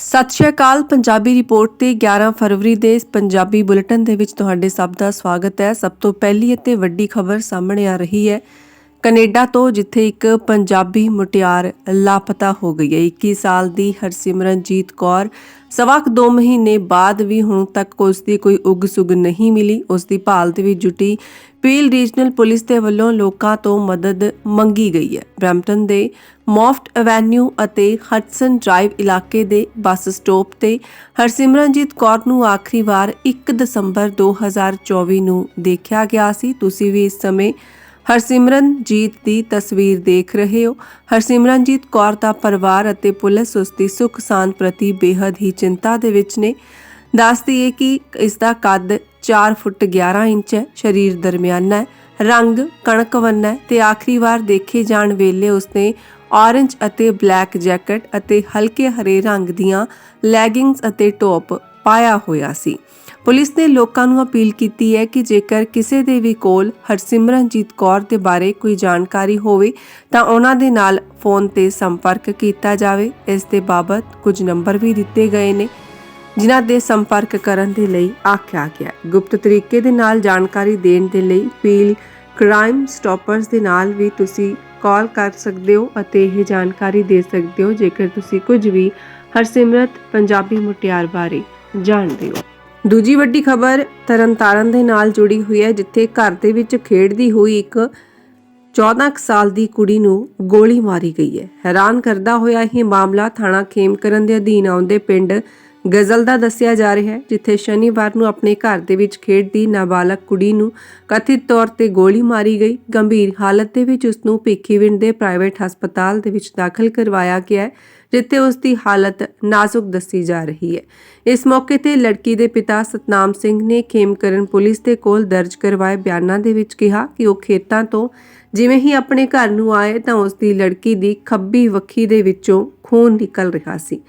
ਸਤਿ ਸ਼੍ਰੀ ਅਕਾਲ। ਪੰਜਾਬੀ ਰਿਪੋਰਟ ਤੇ 11 ਫਰਵਰੀ ਦੇ ਪੰਜਾਬੀ ਬੁਲੇਟਿਨ ਦੇ ਵਿੱਚ ਤੁਹਾਡੇ ਸਭ ਦਾ ਸਵਾਗਤ ਹੈ। ਸਭ ਤੋਂ ਪਹਿਲੀ ਅਤੇ ਵੱਡੀ ਖਬਰ ਸਾਹਮਣੇ ਆ ਰਹੀ ਹੈ। ਕੈਨੇਡਾ ਤੋਂ ਜਿੱਥੇ ਇੱਕ ਪੰਜਾਬੀ ਮੁਟਿਆਰ ਲਾਪਤਾ ਹੋ ਗਈ ਹੈ। 21 ਸਾਲ ਦੀ ਹਰਸਿਮਰਨਜੀਤ ਕੌਰ ਸਵਾ ਕੁ ਦੋ ਮਹੀਨੇ ਬਾਅਦ ਵੀ ਹੁਣ ਤੱਕ ਉਸ ਦੀ ਕੋਈ ਉਗ ਸੁਗ ਨਹੀਂ ਮਿਲੀ। ਉਸ ਦੀ ਭਾਲ ਦੇ ਵਿੱਚ ਜੁਟੀ ਪੀਲ ਰੀਜਨਲ ਪੁਲਿਸ ਦੇ ਵੱਲੋਂ ਲੋਕਾਂ ਤੋਂ ਮਦਦ ਮੰਗੀ ਗਈ ਹੈ। ਬ੍ਰੈਂਪਟਨ ਦੇ ਮੌਫਟ ਐਵੇਨਿਊ ਅਤੇ ਹਟਸਨ ਡਰਾਈਵ ਇਲਾਕੇ ਦੇ ਬੱਸ ਸਟਾਪ ਤੇ ਹਰਸਿਮਰਨਜੀਤ ਕੌਰ ਨੂੰ ਆਖਰੀ ਵਾਰ 1 ਦਸੰਬਰ 2024 ਨੂੰ ਦੇਖਿਆ ਗਿਆ ਸੀ। ਤੁਸੀਂ ਵੀ ਇਸ ਸਮੇਂ ਹਰਸਿਮਰਨਜੀਤ ਦੀ ਤਸਵੀਰ ਦੇਖ ਰਹੇ ਹੋ। ਹਰਸਿਮਰਨਜੀਤ ਕੌਰ ਦਾ ਪਰਿਵਾਰ ਅਤੇ ਪੁਲਿਸ ਉਸ ਦੀ ਸੁੱਖ ਸਾਂਦ ਪ੍ਰਤੀ ਬੇहद ਹੀ ਚਿੰਤਾ ਦੇ ਵਿੱਚ ਨੇ। ਦੱਸ ਹੈ ਕਿ ਇਸ ਦਾ ਕੱਦ 4 ਫੁੱਟ 11 ਇੰਚ ਹੈ, ਸਰੀਰ ਦਰਮਿਆਨਾ ਹੈ, ਰੰਗ ਕਣਕ ਵੰਨਾ ਹੈ ਤੇ ਆਖਰੀ ਵਾਰ ਦੇਖੇ ਜਾਣ ਵੇਲੇ ਉਸਨੇ ਔਰੰਜ ਅਤੇ ਬਲੈਕ ਜੈਕਟ ਅਤੇ ਹਲਕੇ ਹਰੇ ਰੰਗ ਦੀਆਂ ਲੈਗਿੰਗਸ ਅਤੇ ਟੌਪ ਪਾਇਆ ਹੋਇਆ ਸੀ। ਪੁਲਿਸ ਨੇ ਲੋਕਾਂ ਨੂੰ ਅਪੀਲ ਕੀਤੀ ਹੈ ਕਿ ਜੇਕਰ ਕਿਸੇ ਦੇ ਵੀ ਕੋਲ ਹਰਸਿਮਰਨਜੀਤ ਕੌਰ ਦੇ ਬਾਰੇ ਕੋਈ ਜਾਣਕਾਰੀ ਹੋਵੇ, ਤਾਂ ਉਹਨਾਂ ਦੇ ਨਾਲ ਫੋਨ ਤੇ ਸੰਪਰਕ ਕੀਤਾ ਜਾਵੇ। ਇਸ ਦੇ ਬਾਬਤ ਕੁਝ ਨੰਬਰ ਵੀ ਦਿੱਤੇ ਗਏ ਨੇ, ਜਿਨ੍ਹਾਂ ਦੇ ਸੰਪਰਕ ਕਰਨ ਦੇ ਲਈ ਆਖਿਆ ਗਿਆ ਗੁਪਤ ਤਰੀਕੇ ਦੇ ਨਾਲ ਜਾਣਕਾਰੀ ਦੇਣ ਦੇ ਲਈ ਪੀਲ ਕ੍ਰਾਈਮ ਸਟਾਪਰਸ ਦੇ ਨਾਲ ਵੀ ਤੁਸੀਂ ਕਾਲ ਕਰ ਸਕਦੇ ਹੋ ਅਤੇ ਇਹ ਜਾਣਕਾਰੀ ਦੇ ਸਕਦੇ ਹੋ ਜੇਕਰ ਤੁਸੀਂ ਕੁਝ ਵੀ ਹਰਸਿਮਰਤ ਪੰਜਾਬੀ ਮੁਟਿਆਰ ਬਾਰੇ ਜਾਣਦੇ ਹੋ। ਦੂਜੀ ਵੱਡੀ ਖਬਰ ਤਰਨਤਾਰਨ ਦੇ ਨਾਲ ਜੁੜੀ ਹੋਈ ਹੈ, ਜਿੱਥੇ ਘਰ ਦੇ ਵਿੱਚ ਖੇਡਦੀ ਹੋਈ ਇੱਕ 14 ਸਾਲ ਦੀ ਕੁੜੀ ਨੂੰ ਗੋਲੀ ਮਾਰੀ ਗਈ ਹੈ। ਹੈਰਾਨ ਕਰਦਾ ਹੋਇਆ ਇਹ ਮਾਮਲਾ ਥਾਣਾ ਖੇਮਕਰਨ ਦੇ ਅਧੀਨ ਆਉਂਦੇ ਪਿੰਡ ਗਜ਼ਲ ਦਾ ਦੱਸਿਆ ਜਾ ਰਿਹਾ ਹੈ, ਜਿੱਥੇ ਸ਼ਨੀਵਾਰ ਨੂੰ ਆਪਣੇ ਘਰ ਦੇ ਵਿੱਚ ਖੇਡਦੀ ਨਾਬਾਲਗ ਕੁੜੀ ਨੂੰ ਕਥਿਤ ਤੌਰ ਤੇ ਗੋਲੀ ਮਾਰੀ ਗਈ। ਗੰਭੀਰ ਹਾਲਤ ਦੇ ਵਿੱਚ ਉਸ ਨੂੰ ਭਿੱਖੀਵਿੰਡ ਦੇ ਪ੍ਰਾਈਵੇਟ ਹਸਪਤਾਲ ਦੇ ਵਿੱਚ ਦਾਖਲ ਕਰਵਾਇਆ ਗਿਆ ਹੈ, ਜਿੱਥੇ ਉਸ ਦੀ ਹਾਲਤ ਨਾਜ਼ੁਕ ਦੱਸੀ ਜਾ ਰਹੀ ਹੈ। ਇਸ ਮੌਕੇ ਤੇ ਲੜਕੀ ਦੇ ਪਿਤਾ ਸਤਨਾਮ ਸਿੰਘ ਨੇ ਖੇਮਕਰਨ ਪੁਲਿਸ ਦੇ ਕੋਲ ਦਰਜ ਕਰਵਾਏ ਬਿਆਨਾਂ ਦੇ ਵਿੱਚ ਕਿਹਾ ਕਿ ਉਹ ਖੇਤਾਂ ਤੋਂ ਜਿਵੇਂ ਹੀ ਆਪਣੇ ਘਰ ਨੂੰ ਆਏ ਤਾਂ ਉਸ ਦੀ ਲੜਕੀ ਦੀ ਖੱਬੀ ਵੱਖੀ ਦੇ ਵਿੱਚੋਂ ਖੂਨ ਨਿਕਲ ਰਿਹਾ ਸੀ।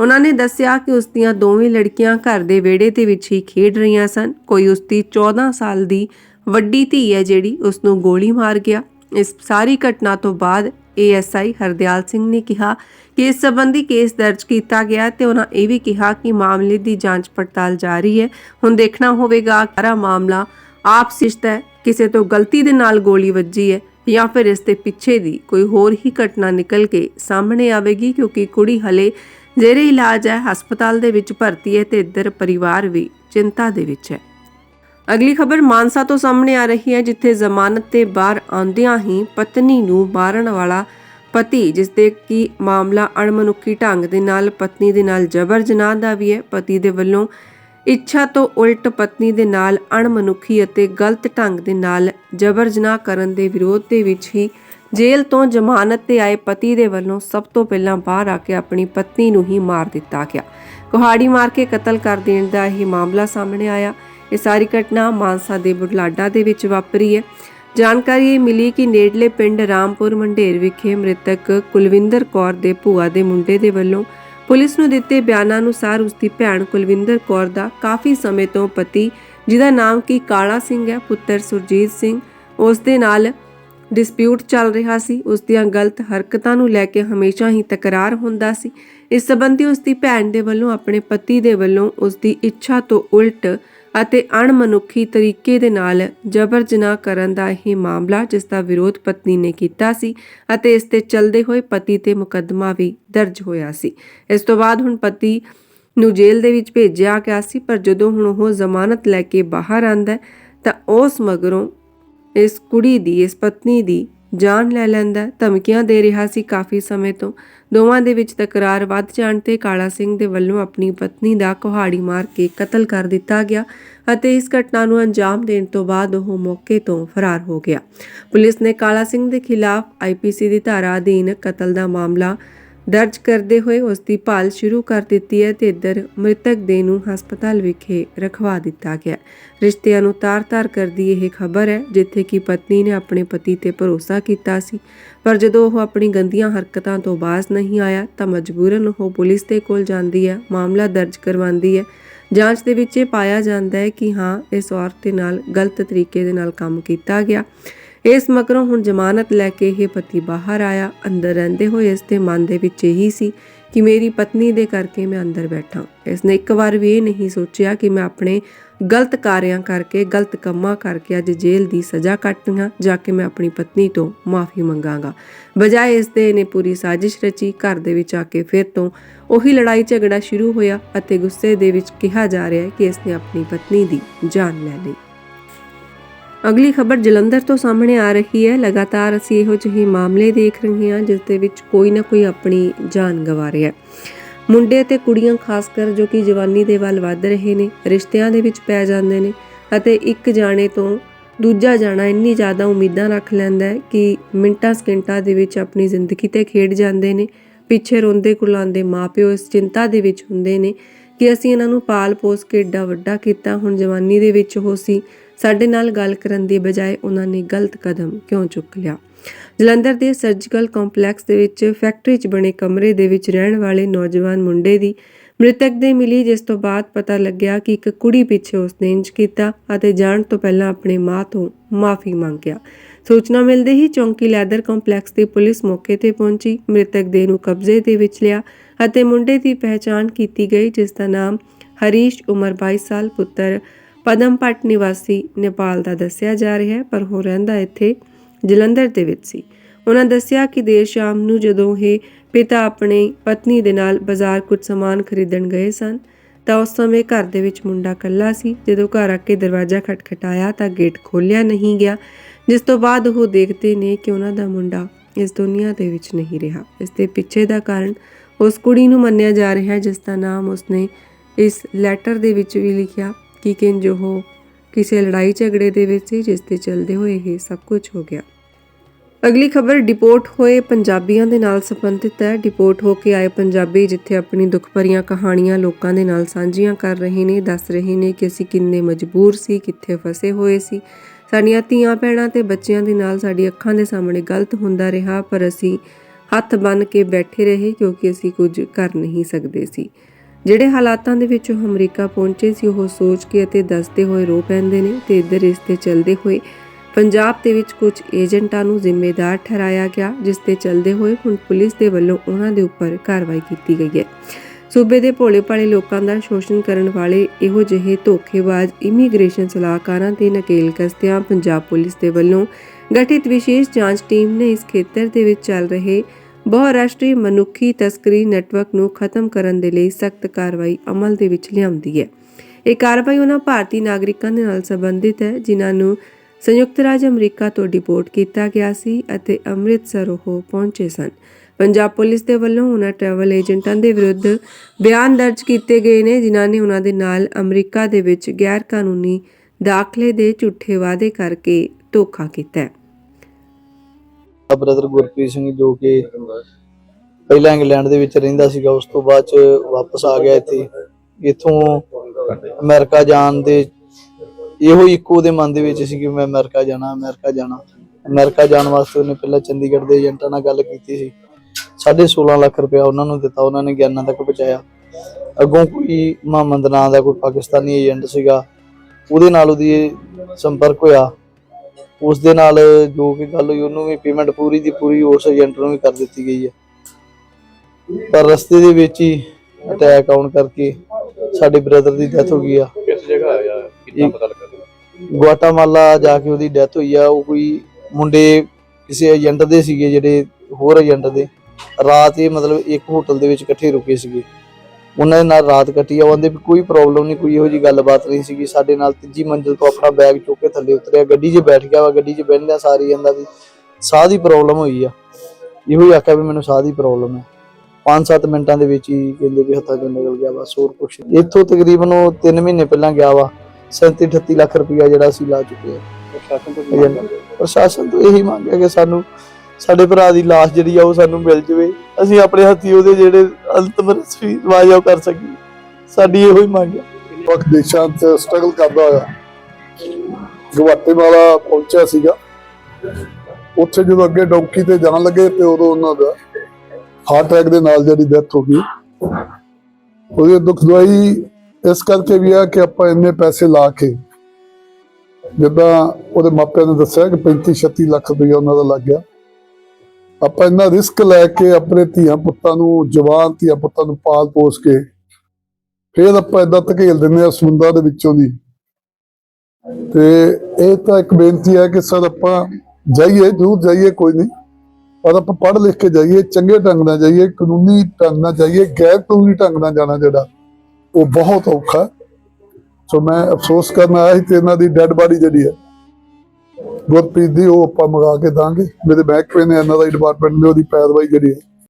ਉਹਨਾਂ ਨੇ ਦੱਸਿਆ ਕਿ ਉਸ ਦੀਆਂ ਦੋਵੇਂ ਲੜਕੀਆਂ ਘਰ ਦੇ ਵਿਹੜੇ ਦੇ ਵਿੱਚ ਹੀ ਖੇਡ ਰਹੀਆਂ ਸਨ। ਕੋਈ ਉਸ ਦੀ 14 ਸਾਲ ਦੀ ਵੱਡੀ ਧੀ ਹੈ ਜਿਹੜੀ ਉਸ ਨੂੰ ਗੋਲੀ ਮਾਰ ਗਿਆ। ਇਸ ਸਾਰੀ ਘਟਨਾ ਤੋਂ ਬਾਅਦ ਏਐਸਆਈ ਹਰਦਿਆਲ ਸਿੰਘ ਨੇ ਕਿਹਾ ਕਿ ਇਸ ਸੰਬੰਧੀ ਕੇਸ ਦਰਜ ਕੀਤਾ ਗਿਆ ਤੇ ਉਹਨਾਂ ਇਹ ਵੀ ਕਿਹਾ ਕਿ ਮਾਮਲੇ ਦੀ ਜਾਂਚ ਪੜਤਾਲ ਜਾਰੀ ਹੈ। ਹੁਣ ਦੇਖਣਾ ਹੋਵੇਗਾ ਕਿ ਸਾਰਾ ਮਾਮਲਾ ਆਪਸੀ ਰਿਸ਼ਤਾ ਹੈ, ਕਿਸੇ ਤੋਂ ਗਲਤੀ ਦੇ ਨਾਲ ਗੋਲੀ ਵੱਜੀ ਹੈ ਜਾਂ ਫਿਰ ਇਸ ਦੇ ਪਿੱਛੇ ਦੀ ਕੋਈ ਹੋਰ ਹੀ ਘਟਨਾ ਨਿਕਲ ਕੇ ਸਾਹਮਣੇ ਆਵੇਗੀ ਕਿਉਂਕਿ ਕੁੜੀ ਹਲੇ ਜ਼ੇਰੇ ਇਲਾਜ ਹੈ, ਹਸਪਤਾਲ ਦੇ ਵਿੱਚ ਭਰਤੀ ਹੈ ਤੇ ਇੱਧਰ ਪਰਿਵਾਰ ਵੀ ਚਿੰਤਾ ਦੇ ਵਿੱਚ ਹੈ। ਅਗਲੀ ਖਬਰ ਮਾਨਸਾ ਤੋਂ ਸਾਹਮਣੇ ਆ ਰਹੀ ਹੈ, ਜਿੱਥੇ ਜ਼ਮਾਨਤ ਤੇ ਬਾਹਰ ਆਉਂਦਿਆਂ ਹੀ ਪਤਨੀ ਨੂੰ ਮਾਰਨ ਵਾਲਾ ਪਤੀ, ਜਿਸ ਦੇ ਕੀ ਮਾਮਲਾ ਅਣਮਨੁੱਖੀ ਢੰਗ ਦੇ ਨਾਲ ਪਤਨੀ ਦੇ ਨਾਲ ਜਬਰ ਜਨਾਹ ਦਾ ਵੀ ਹੈ। ਪਤੀ ਦੇ ਵੱਲੋਂ ਇੱਛਾ ਤੋਂ ਉਲਟ ਪਤਨੀ ਦੇ ਨਾਲ ਅਣਮਨੁੱਖੀ ਅਤੇ ਗਲਤ ਢੰਗ ਦੇ ਨਾਲ ਜਬਰ ਜਨਾਹ ਕਰਨ ਦੇ ਵਿਰੋਧ ਦੇ ਵਿੱਚ ਹੀ ਜੇਲ੍ਹ ਤੋਂ ਜ਼ਮਾਨਤ ਤੇ ਆਏ ਪਤੀ ਦੇ ਵੱਲੋਂ ਸਭ ਤੋਂ ਪਹਿਲਾਂ ਬਾਹਰ ਆ ਕੇ ਆਪਣੀ ਪਤਨੀ ਨੂੰ ਹੀ ਮਾਰ ਦਿੱਤਾ ਗਿਆ। ਕੁਹਾੜੀ ਮਾਰ ਕੇ ਕਤਲ ਕਰ ਦੇਣ ਦਾ ਇਹ ਮਾਮਲਾ ਸਾਹਮਣੇ ਆਇਆ। ਇਹ ਸਾਰੀ ਘਟਨਾ ਮਾਨਸਾ ਦੇ ਬੁਢਲਾਡਾ ਦੇ ਵਿੱਚ ਵਾਪਰੀ ਹੈ। ਜਾਣਕਾਰੀ ਇਹ ਮਿਲੀ ਕਿ ਨੇੜਲੇ ਪਿੰਡ ਰਾਮਪੁਰ ਮੰਡੇਰ ਵਿਖੇ ਮ੍ਰਿਤਕ ਕੁਲਵਿੰਦਰ ਕੌਰ ਦੇ ਭੂਆ ਦੇ ਮੁੰਡੇ ਦੇ ਵੱਲੋਂ ਪੁਲਿਸ ਨੂੰ ਦਿੱਤੇ ਬਿਆਨਾਂ ਅਨੁਸਾਰ ਉਸ ਦੀ ਭੈਣ ਕੁਲਵਿੰਦਰ ਕੌਰ ਦਾ ਕਾਫੀ ਸਮੇਂ ਤੋਂ ਪਤੀ, ਜਿਹਦਾ ਨਾਮ ਕੀ ਕਾਲਾ ਸਿੰਘ ਹੈ, ਪੁੱਤਰ ਸੁਰਜੀਤ ਸਿੰਘ ਉਸ ਦੇ ਨਾਲ ਡਿਸਪਿਊਟ ਚੱਲ ਰਿਹਾ ਸੀ, ਉਸ ਦੀਆਂ ਗਲਤ ਹਰਕਤਾਂ ਨੂੰ ਲੈ ਕੇ ਹਮੇਸ਼ਾ ਹੀ ਤਕਰਾਰ ਹੁੰਦਾ ਸੀ। ਇਸ ਸੰਬੰਧੀ ਉਸ ਦੀ ਭੈਣ ਦੇ ਵੱਲੋਂ ਆਪਣੇ ਪਤੀ ਦੇ ਵੱਲੋਂ ਉਸ ਦੀ ਇੱਛਾ ਤੋਂ ਉਲਟ ਅਤੇ ਅਣਮਨੁੱਖੀ ਤਰੀਕੇ ਦੇ ਨਾਲ ਜਬਰ ਜਨਾਹ ਕਰਨ ਦਾ ਇਹ ਮਾਮਲਾ, ਜਿਸ ਦਾ ਵਿਰੋਧ ਪਤਨੀ ਨੇ ਕੀਤਾ ਸੀ ਅਤੇ ਇਸ ਤੇ ਚੱਲਦੇ ਹੋਏ ਪਤੀ ਤੇ ਮੁਕੱਦਮਾ ਵੀ ਦਰਜ ਹੋਇਆ ਸੀ। ਇਸ ਤੋਂ ਬਾਅਦ ਹੁਣ ਪਤੀ ਨੂੰ ਜੇਲ੍ਹ ਦੇ ਵਿੱਚ ਭੇਜਿਆ ਗਿਆ ਸੀ, ਪਰ ਜਦੋਂ ਹੁਣ ਉਹ ਜ਼ਮਾਨਤ ਲੈ ਕੇ ਬਾਹਰ ਆਂਦਾ ਤਾਂ ਉਸ ਮਗਰੋਂ ਇਸ ਕੁੜੀ ਦੀ, ਇਸ ਪਤਨੀ ਦੀ ਜਾਨ ਲੈ ਲੈਂਦਾ। ਧਮਕੀਆਂ ਦੇ ਰਿਹਾ ਸੀ ਕਾਫੀ ਸਮੇਂ ਤੋਂ। ਦੋਵਾਂ ਦੇ ਵਿੱਚ ਤਕਰਾਰ ਵੱਧ ਜਾਣ ਤੇ ਕਾਲਾ ਸਿੰਘ ਦੇ ਵੱਲੋਂ ਆਪਣੀ ਪਤਨੀ ਦਾ ਕੁਹਾੜੀ ਮਾਰ ਕੇ ਕਤਲ ਕਰ ਦਿੱਤਾ ਗਿਆ ਅਤੇ ਇਸ ਘਟਨਾ ਨੂੰ ਅੰਜਾਮ ਦੇਣ ਤੋਂ ਬਾਅਦ ਉਹ ਮੌਕੇ ਤੋਂ ਫਰਾਰ ਹੋ ਗਿਆ। ਪੁਲਿਸ ਨੇ ਕਾਲਾ ਸਿੰਘ ਦੇ ਖਿਲਾਫ ਆਈਪੀਸੀ ਦੀ ਧਾਰਾ ਅਧੀਨ ਕਤਲ ਦਾ ਮਾਮਲਾ ਦਰਜ ਕਰਦੇ ਹੋਏ ਉਸ ਦੀ ਭਾਲ ਸ਼ੁਰੂ ਕਰ ਦਿੱਤੀ ਹੈ ਤੇ ਇੱਧਰ ਮ੍ਰਿਤਕ ਦੇ ਨੂੰ ਹਸਪਤਾਲ ਵਿਖੇ ਰਖਵਾ ਦਿੱਤਾ ਗਿਆ ਰਿਸ਼ਤਿਆਂ ਨੂੰ ਤਾਰ-ਤਾਰ ਕਰਦੀ ਇਹ ਖਬਰ ਹੈ, ਜਿੱਥੇ ਕਿ ਪਤਨੀ ਨੇ ਆਪਣੇ ਪਤੀ ਤੇ ਭਰੋਸਾ ਕੀਤਾ ਸੀ। ਪਰ ਜਦੋਂ ਉਹ ਆਪਣੀ ਗੰਦੀਆਂ ਹਰਕਤਾਂ ਤੋਂ ਬਾਜ਼ ਨਹੀਂ ਆਇਆ, ਤਾਂ ਮਜਬੂਰਨ ਉਹ ਪੁਲਿਸ ਦੇ ਕੋਲ ਜਾਂਦੀ ਹੈ, ਮਾਮਲਾ ਦਰਜ ਕਰਵਾਉਂਦੀ ਹੈ। ਜਾਂਚ ਦੇ ਵਿੱਚ ਇਹ ਪਾਇਆ ਜਾਂਦਾ ਹੈ ਕਿ ਹਾਂ, ਇਸ ਔਰਤ ਦੇ ਨਾਲ ਗਲਤ ਤਰੀਕੇ ਦੇ ਨਾਲ ਕੰਮ ਕੀਤਾ ਗਿਆ। ਇਸ ਮਗਰੋਂ ਹੁਣ ਜ਼ਮਾਨਤ ਲੈ ਕੇ ਇਹ ਪਤੀ ਬਾਹਰ ਆਇਆ, ਅੰਦਰ ਰਹਿੰਦੇ ਹੋਏ ਇਸ ਦੇ ਮਨ ਦੇ ਵਿੱਚ ਇਹੀ ਸੀ ਕਿ ਮੇਰੀ ਪਤਨੀ ਦੇ ਕਰਕੇ ਮੈਂ ਅੰਦਰ ਬੈਠਾ। ਇਸ ਨੇ ਇੱਕ ਵਾਰ ਵੀ ਇਹ ਨਹੀਂ ਸੋਚਿਆ ਕਿ ਮੈਂ ਆਪਣੇ ਗਲਤ ਕਾਰਿਆਂ ਕਰਕੇ, ਗਲਤ ਕੰਮਾਂ ਕਰਕੇ ਅੱਜ ਜੇਲ੍ਹ ਦੀ ਸਜ਼ਾ ਕੱਟਣਾ ਜਾ ਕੇ ਮੈਂ ਆਪਣੀ ਪਤਨੀ ਤੋਂ ਮਾਫੀ ਮੰਗਾਂਗਾ। ਬਜਾਏ ਇਸ ਦੇ ਨੇ ਪੂਰੀ ਸਾਜ਼ਿਸ਼ ਰਚੀ, ਘਰ ਦੇ ਵਿੱਚ ਆ ਕੇ ਫਿਰ ਤੋਂ ਉਹੀ ਲੜਾਈ ਝਗੜਾ ਸ਼ੁਰੂ ਹੋਇਆ ਅਤੇ ਗੁੱਸੇ ਦੇ ਵਿੱਚ ਕਿਹਾ ਜਾ ਰਿਹਾ ਹੈ ਕਿ ਇਸ ਨੇ ਆਪਣੀ ਪਤਨੀ ਦੀ ਜਾਨ ਲੈ ਲਈ। ਅਗਲੀ ਖਬਰ ਜਲੰਧਰ ਤੋਂ ਸਾਹਮਣੇ ਆ ਰਹੀ ਹੈ। ਲਗਾਤਾਰ ਅਸੀਂ ਇਹੋ ਜਿਹੇ ਮਾਮਲੇ ਦੇਖ ਰਹੇ ਹਾਂ, ਜਿਸ ਦੇ ਵਿੱਚ ਕੋਈ ਨਾ ਕੋਈ ਆਪਣੀ ਜਾਨ ਗਵਾ ਰਿਹਾ ਹੈ। ਮੁੰਡੇ ਤੇ ਕੁੜੀਆਂ ਖਾਸ ਕਰ ਜੋ ਕਿ ਜਵਾਨੀ ਦੇ ਵੱਲ ਵੱਧ ਰਹੇ ਨੇ, ਰਿਸ਼ਤਿਆਂ ਦੇ ਵਿੱਚ ਪੈ ਜਾਂਦੇ ਨੇ ਅਤੇ ਇੱਕ ਜਾਣੇ ਤੋਂ ਦੂਜਾ ਜਾਣਾ ਇੰਨੀ ਜ਼ਿਆਦਾ ਉਮੀਦਾਂ ਰੱਖ ਲੈਂਦਾ ਹੈ ਕਿ ਮਿੰਟਾਂ ਸਕਿੰਟਾਂ ਦੇ ਵਿੱਚ ਆਪਣੀ ਜ਼ਿੰਦਗੀ ਤੇ ਖੇਡ ਜਾਂਦੇ ਨੇ। ਪਿੱਛੇ ਰੋਂਦੇ ਕੁਲਾਉਂਦੇ ਮਾਪਿਓ ਇਸ ਚਿੰਤਾ ਦੇ ਵਿੱਚ ਹੁੰਦੇ ਨੇ ਕਿ ਅਸੀਂ ਇਹਨਾਂ ਨੂੰ ਪਾਲ ਪੋਸ ਕੇ ਏਡਾ ਵੱਡਾ ਕੀਤਾ, ਹੁਣ ਜਵਾਨੀ ਦੇ ਵਿੱਚ ਉਹ ਸੀ। ਸਾਡੇ ਨਾਲ ਗੱਲ ਕਰਨ ਦੀ ਬਜਾਏ ਉਹਨਾਂ ਨੇ ਗਲਤ ਕਦਮ ਕਿਉਂ ਚੁੱਕ ਲਿਆ? ਜਲੰਧਰ ਦੇ ਸਰਜੀਕਲ ਕੰਪਲੈਕਸ ਦੇ ਵਿੱਚ ਫੈਕਟਰੀ 'ਚ ਬਣੇ ਕਮਰੇ ਦੇ ਵਿੱਚ ਰਹਿਣ ਵਾਲੇ ਨੌਜਵਾਨ ਮੁੰਡੇ ਦੀ ਮ੍ਰਿਤਕ ਦੇ ਮਿਲੀ, ਜਿਸ ਤੋਂ ਬਾਅਦ ਪਤਾ ਲੱਗਿਆ ਕਿ ਇੱਕ ਕੁੜੀ ਪਿੱਛੇ ਉਸਨੇ ਇੰਜ ਕੀਤਾ ਅਤੇ ਜਾਣ ਤੋਂ ਪਹਿਲਾਂ ਆਪਣੇ ਮਾਂ ਤੋਂ ਮਾਫੀ ਮੰਗਿਆ। ਸੂਚਨਾ ਮਿਲਦੇ ਹੀ ਚੌਂਕੀ ਲੈਦਰ ਕੰਪਲੈਕਸ ਦੀ ਪੁਲਿਸ ਮੌਕੇ ਤੇ ਪਹੁੰਚੀ, ਮ੍ਰਿਤਕ ਦੇ ਨੂੰ ਕਬਜ਼ੇ ਦੇ ਵਿੱਚ ਲਿਆ ਅਤੇ ਮੁੰਡੇ ਦੀ ਪਹਿਚਾਣ ਕੀਤੀ ਗਈ, ਜਿਸ ਦਾ ਨਾਮ ਹਰੀਸ਼ ਉਮਰ 22 ਸਾਲ, ਪੁੱਤਰ ਪਦਮਪਟ ਨਿਵਾਸੀ ਨੇਪਾਲ ਦਾ ਦੱਸਿਆ ਜਾ ਰਿਹਾ ਹੈ, ਪਰ ਉਹ ਰਹਿੰਦਾ ਇੱਥੇ ਜਲੰਧਰ ਦੇ ਵਿੱਚ ਸੀ। ਉਹਨਾਂ ਦੱਸਿਆ ਕਿ ਦੇਰ ਸ਼ਾਮ ਨੂੰ ਜਦੋਂ ਇਹ ਪਿਤਾ ਆਪਣੀ ਪਤਨੀ ਦੇ ਨਾਲ ਬਾਜ਼ਾਰ ਕੁਝ ਸਮਾਨ ਖਰੀਦਣ ਗਏ ਸਨ, ਤਾਂ ਉਸ ਸਮੇਂ ਘਰ ਦੇ ਵਿੱਚ ਮੁੰਡਾ ਇਕੱਲਾ ਸੀ। ਜਦੋਂ ਘਰ ਆ ਕੇ ਦਰਵਾਜ਼ਾ ਖਟਖਟਾਇਆ ਤਾਂ ਗੇਟ ਖੋਲ੍ਹਿਆ ਨਹੀਂ ਗਿਆ, ਜਿਸ ਤੋਂ ਬਾਅਦ ਉਹ ਦੇਖਦੇ ਨੇ ਕਿ ਉਹਨਾਂ ਦਾ ਮੁੰਡਾ ਇਸ ਦੁਨੀਆ ਦੇ ਵਿੱਚ ਨਹੀਂ ਰਿਹਾ। ਇਸ ਦੇ ਪਿੱਛੇ ਦਾ ਕਾਰਨ ਉਸ ਕੁੜੀ ਨੂੰ ਮੰਨਿਆ ਜਾ ਰਿਹਾ ਹੈ, ਜਿਸ ਦਾ ਨਾਮ ਉਸਨੇ ਇਸ ਲੈਟਰ ਦੇ ਵਿੱਚ ਵੀ ਲਿਖਿਆ ਕਿ ਕਿੰਜ ਉਹ ਕਿਸੇ ਲੜਾਈ ਝਗੜੇ ਦੇ ਵਿੱਚ ਸੀ ਜਿਸ ਦੇ ਚਲਦੇ ਹੋਏ ਇਹ ਸਭ ਕੁਝ ਹੋ ਗਿਆ। ਅਗਲੀ ਖਬਰ ਡਿਪੋਰਟ ਹੋਏ ਪੰਜਾਬੀਆਂ ਦੇ ਨਾਲ ਸੰਬੰਧਿਤ ਹੈ। ਡਿਪੋਰਟ ਹੋ ਕੇ ਆਏ ਪੰਜਾਬੀ ਜਿੱਥੇ ਆਪਣੀ ਦੁੱਖ ਭਰੀਆਂ ਕਹਾਣੀਆਂ ਲੋਕਾਂ ਦੇ ਨਾਲ ਸਾਂਝੀਆਂ ਕਰ ਰਹੇ ਨੇ, ਦੱਸ ਰਹੇ ਨੇ ਕਿ ਅਸੀਂ ਕਿੰਨੇ ਮਜਬੂਰ ਸੀ, ਕਿੱਥੇ ਫਸੇ ਹੋਏ ਸੀ। ਸਾਡੀਆਂ ਧੀਆਂ ਭੈਣਾਂ ਤੇ ਬੱਚਿਆਂ ਦੇ ਨਾਲ ਸਾਡੀ ਅੱਖਾਂ ਦੇ ਸਾਹਮਣੇ ਗਲਤ ਹੁੰਦਾ ਰਿਹਾ, ਪਰ ਅਸੀਂ ਹੱਥ ਬੰਨ ਕੇ ਬੈਠੇ ਰਹੇ ਕਿਉਂਕਿ ਅਸੀਂ ਕੁਝ ਕਰ ਨਹੀਂ ਸਕਦੇ ਸੀ। ਜਿਹੜੇ ਹਾਲਾਤਾਂ ਦੇ ਵਿੱਚ ਉਹ ਅਮਰੀਕਾ ਪਹੁੰਚੇ ਸੀ, ਉਹ ਸੋਚ ਕੇ ਅਤੇ ਦੱਸਦੇ ਹੋਏ ਰੋ ਪੈਂਦੇ ਨੇ ਤੇ ਇੱਧਰ ਇਸ ਤੇ ਚੱਲਦੇ ਹੋਏ ਪੰਜਾਬ ਦੇ ਵਿੱਚ ਕੁਝ ਏਜੰਟਾਂ ਨੂੰ ਜ਼ਿੰਮੇਦਾਰ ਠਹਿਰਾਇਆ ਗਿਆ, ਜਿਸ ਤੇ ਚੱਲਦੇ ਹੋਏ ਹੁਣ ਪੁਲਿਸ ਦੇ ਵੱਲੋਂ ਉਹਨਾਂ ਦੇ ਉੱਪਰ ਕਾਰਵਾਈ ਕੀਤੀ ਗਈ ਹੈ। ਸੂਬੇ ਦੇ ਭੋਲੇ-ਭਾਲੇ ਲੋਕਾਂ ਦਾ ਸ਼ੋਸ਼ਣ ਕਰਨ ਵਾਲੇ ਇਹੋ ਜਿਹੇ ਧੋਖੇਬਾਜ਼ ਇਮੀਗ੍ਰੇਸ਼ਨ ਸਲਾਹਕਾਰਾਂ ਤੇ ਨਕੇਲ ਕਸਦਿਆਂ ਪੰਜਾਬ ਪੁਲਿਸ ਦੇ ਵੱਲੋਂ ਗਠਿਤ ਵਿਸ਼ੇਸ਼ ਜਾਂਚ ਟੀਮ ਨੇ ਇਸ ਖੇਤਰ ਦੇ ਵਿੱਚ ਚੱਲ ਰਹੇ ਬਹੁਰਾਸ਼ਟਰੀ ਮਨੁੱਖੀ ਤਸਕਰੀ ਨੈਟਵਰਕ ਨੂੰ ਖਤਮ ਕਰਨ ਦੇ ਲਈ ਸਖਤ ਕਾਰਵਾਈ ਅਮਲ ਦੇ ਵਿੱਚ ਲਿਆਉਂਦੀ ਹੈ। ਇਹ ਕਾਰਵਾਈ ਉਹਨਾਂ ਭਾਰਤੀ ਨਾਗਰਿਕਾਂ ਦੇ ਨਾਲ ਸੰਬੰਧਿਤ ਹੈ, ਜਿਨ੍ਹਾਂ ਨੂੰ ਸੰਯੁਕਤ ਰਾਜ ਅਮਰੀਕਾ ਤੋਂ ਡਿਪੋਰਟ ਕੀਤਾ ਗਿਆ ਸੀ ਅਤੇ ਅੰਮ੍ਰਿਤਸਰ ਉਹ ਪਹੁੰਚੇ ਸਨ। ਪੰਜਾਬ ਪੁਲਿਸ ਦੇ ਵੱਲੋਂ ਉਹਨਾਂ ਟਰੈਵਲ ਏਜੰਟਾਂ ਦੇ ਵਿਰੁੱਧ ਬਿਆਨ ਦਰਜ ਕੀਤੇ ਗਏ ਨੇ, ਜਿਨ੍ਹਾਂ ਨੇ ਉਹਨਾਂ ਦੇ ਨਾਲ ਅਮਰੀਕਾ ਦੇ ਵਿੱਚ ਗੈਰ ਕਾਨੂੰਨੀ ਦਾਖਲੇ ਦੇ ਝੂਠੇ ਵਾਅਦੇ ਕਰਕੇ ਧੋਖਾ ਕੀਤਾ ਹੈ। ਬ੍ਰਦਰ ਗੁਰਪ੍ਰੀਤ ਸਿੰਘ ਜੋ ਕਿ ਪਹਿਲਾਂ ਇੰਗਲੈਂਡ ਦੇ ਵਿੱਚ ਰਹਿੰਦਾ ਸੀਗਾ, ਉਸ ਤੋਂ ਬਾਅਦ ਚ ਵਾਪਸ ਆ ਗਿਆ ਇੱਥੇ। ਇੱਥੋਂ ਅਮਰੀਕਾ ਜਾਣ ਦੇ ਇਹੋ ਇੱਕੋ ਦੇ ਮਨ ਦੇ ਵਿੱਚ ਸੀ ਕਿ ਮੈਂ ਅਮਰੀਕਾ ਜਾਣਾ ਅਮਰੀਕਾ ਜਾਣਾ। ਅਮਰੀਕਾ ਜਾਣ ਵਾਸਤੇ ਉਹਨੇ ਪਹਿਲਾਂ ਚੰਡੀਗੜ੍ਹ ਦੇ ਏਜੰਟਾਂ ਨਾਲ ਗੱਲ ਕੀਤੀ ਸੀ। 16.5 ਲੱਖ ਰੁਪਇਆ ਉਹਨਾਂ ਨੂੰ ਦਿੱਤਾ, ਉਹਨਾਂ ਨੇ ਗਿਆਨਾਂ ਤੱਕ ਪਹੁੰਚਾਇਆ। ਅੱਗੋਂ ਕੋਈ ਮੁਹੰਮਦ ਨਾਂ ਦਾ ਕੋਈ ਪਾਕਿਸਤਾਨੀ ਏਜੰਟ ਸੀਗਾ, ਉਹਦੇ ਨਾਲ ਉਹਦੀ ਸੰਪਰਕ ਹੋਇਆ। ਉਸ ਦੇ ਨਾਲ ਜੋ ਕਿ ਗੱਲ ਹੋਈ ਉਹਨੂੰ ਵੀ ਪੇਮੈਂਟ ਪੂਰੀ ਦੀ ਪੂਰੀ ਉਸ ਏਜੰਟ ਨੂੰ ਵੀ ਕਰ ਦਿੱਤੀ ਗਈ ਹੈ। ਪਰ ਰਸਤੇ ਦੇ ਵਿੱਚ ਹੀ ਅਟੈਕ ਆਉਣ ਕਰਕੇ ਸਾਡੇ ਬ੍ਰਦਰ ਦੀ ਡੈਥ ਹੋ ਗਈ ਆ। ਕਿਸ ਜਗ੍ਹਾ ਆਇਆ ਕਿੰਨਾ ਪਤਾ ਲੱਗਾ ਤੁਹਾਨੂੰ? ਗੁਆਟਾਮਾਲਾ ਜਾ ਕੇ ਉਹਦੀ ਡੈਥ ਹੋਈ ਆ। ਉਹ ਕੋਈ ਮੁੰਡੇ ਕਿਸੇ ਏਜੰਟ ਦੇ ਸੀਗੇ ਜਿਹੜੇ ਹੋਰ ਏਜੰਟ ਦੇ। ਰਾਤ ਇਹ ਮਤਲਬ ਇੱਕ ਹੋਟਲ ਦੇ ਵਿੱਚ ਇਕੱਠੇ ਰੁਕੇ ਸੀਗੇ। ਉਹਨਾਂ ਦੇ ਨਾਲ ਰਾਤ ਕੱਟੀ ਆ ਉਹਦੇ ਵੀ ਕੋਈ ਪ੍ਰੋਬਲਮ ਨਹੀਂ ਕੋਈ ਇਹੋ ਜੀ ਗੱਲਬਾਤ ਨਹੀਂ ਸੀਗੀ। ਸਾਡੇ ਨਾਲ ਤੀਜੀ ਮੰਜ਼ਿਲ ਤੋਂ ਆਪਣਾ ਬੈਗ ਚੁੱਕ ਕੇ ਥੱਲੇ ਉਤਰਿਆ ਗੱਡੀ 'ਚ ਬੈਠ ਗਿਆ ਵਾ ਗੱਡੀ 'ਚ ਬਹਿੰਦਿਆਂ ਸਾਰੀ ਜਾਂਦਾ ਵੀ ਸਾਹ ਦੀ ਪ੍ਰੋਬਲਮ ਹੋਈ ਆ। ਇਹੋ ਹੀ ਆਖਿਆ ਵੀ ਮੈਨੂੰ ਸਾਹ ਦੀ ਪ੍ਰੋਬਲਮ ਹੈ 5-7 ਮਿੰਟਾਂ ਦੇ ਵਿੱਚ ਹੀ ਕਹਿੰਦੇ ਵੀ ਹੱਥਾਂ 'ਚੋਂ ਨਿਕਲ ਗਿਆ ਬਸ ਹੋਰ ਕੁਛ। ਇੱਥੋਂ ਤਕਰੀਬਨ ਉਹ 3 ਮਹੀਨੇ ਪਹਿਲਾਂ ਗਿਆ ਵਾ 37-38 ਲੱਖ ਰੁਪਇਆ ਜਿਹੜਾ ਅਸੀਂ ਲਾ ਚੁੱਕੇ ਆ। ਪ੍ਰਸ਼ਾਸਨ ਤੋਂ ਪ੍ਰਸ਼ਾਸਨ ਤੋਂ ਇਹੀ ਮੰਗਿਆ ਕਿ ਸਾਨੂੰ ਸਾਡੇ ਭਰਾ ਦੀ ਲਾਸ਼ ਜਿਹੜੀ ਆ ਉਹ ਸਾਨੂੰ ਮਿਲ ਜਵੇ। ਅਸੀਂ ਆਪਣੇ ਹੱਥੀ ਉਹਦੇ ਜਿਹੜੇ ਅੰਤਮ ਰਸਮੀ ਰਿਵਾਜ ਕਰ ਸਕੀਏ। ਸਾਡੀ ਇਹੋ ਹੀ ਮੰਗ ਹੈ ਵੱਖ ਦੇਸ਼ਾਂ 'ਚ ਸਟਰਗਲ ਕਰਦਾ ਹੋਇਆ। ਗੁਆਟੇਮਾਲਾ ਪਹੁੰਚਿਆ ਸੀਗਾ। ਉੱਥੇ ਜਦੋਂ ਅੱਗੇ ਡੌਂਕੀ ਤੇ ਜਾਣ ਲੱਗੇ ਤੇ ਉਦੋਂ ਉਹਨਾਂ ਦਾ ਹਾਰਟ ਅਟੈਕ ਦੇ ਨਾਲ ਜਿਹੜੀ ਡੈਥ ਹੋ ਗਈ। ਉਹਦੀ ਦੁੱਖ ਦਵਾਈ ਇਸ ਕਰਕੇ ਵੀ ਆ ਕਿ ਆਪਾਂ ਇੰਨੇ ਪੈਸੇ ਲਾ ਕੇ ਜਿੱਦਾਂ ਉਹਦੇ ਮਾਪਿਆਂ ਨੇ ਦੱਸਿਆ ਕਿ 35 36 ਲੱਖ ਰੁਪਇਆ ਉਹਨਾਂ ਦਾ ਲੱਗ ਗਿਆ। ਆਪਾਂ ਇੰਨਾ ਰਿਸਕ ਲੈ ਕੇ ਆਪਣੇ ਧੀਆਂ ਪੁੱਤਾਂ ਨੂੰ, ਜਵਾਨ ਧੀਆਂ ਪੁੱਤਾਂ ਨੂੰ ਪਾਲ ਪੋਸ ਕੇ ਫਿਰ ਆਪਾਂ ਏਦਾਂ ਧਕੇਲ ਦਿੰਦੇ ਆ ਸਮੁੰਦਰ ਦੇ ਵਿੱਚੋਂ ਦੀ। ਤੇ ਇਹ ਤਾਂ ਇੱਕ ਬੇਨਤੀ ਹੈ ਕਿ ਸਰ ਆਪਾਂ ਜਾਈਏ ਦੂਰ ਜਾਈਏ ਕੋਈ ਨਹੀਂ, ਪਰ ਆਪਾਂ ਪੜ੍ਹ ਲਿਖ ਕੇ ਜਾਈਏ, ਚੰਗੇ ਢੰਗ ਨਾਲ ਜਾਈਏ, ਕਾਨੂੰਨੀ ਢੰਗ ਨਾਲ ਜਾਈਏ, ਗੈਰ ਕਾਨੂੰਨੀ ਢੰਗ ਨਾਲ ਜਾਣਾ ਜਿਹੜਾ, ਉਹ ਬਹੁਤ ਔਖਾ। ਸੋ ਮੈਂ ਅਫਸੋਸ ਕਰਨ ਆਇਆ ਸੀ ਤੇ ਇਹਨਾਂ ਦੀ ਡੈੱਡ ਬਾਡੀ ਜਿਹੜੀ ਹੈ ਗੁਰਪ੍ਰੀਤ ਦੀ ਉਹ ਆਪਾਂ ਮੰਗਾ ਕੇ ਦਾਂਗੇ। ਮੇਰੇ ਮਹਿਕਮੇ ਨੇ ਇਹਨਾਂ ਦਾ ਡਿਪਾਰਟਮੈਂਟ ਨੇ ਉਹਦੀ ਪੈਰਵਾਈ ਜਿਹੜੀ ਹੈ।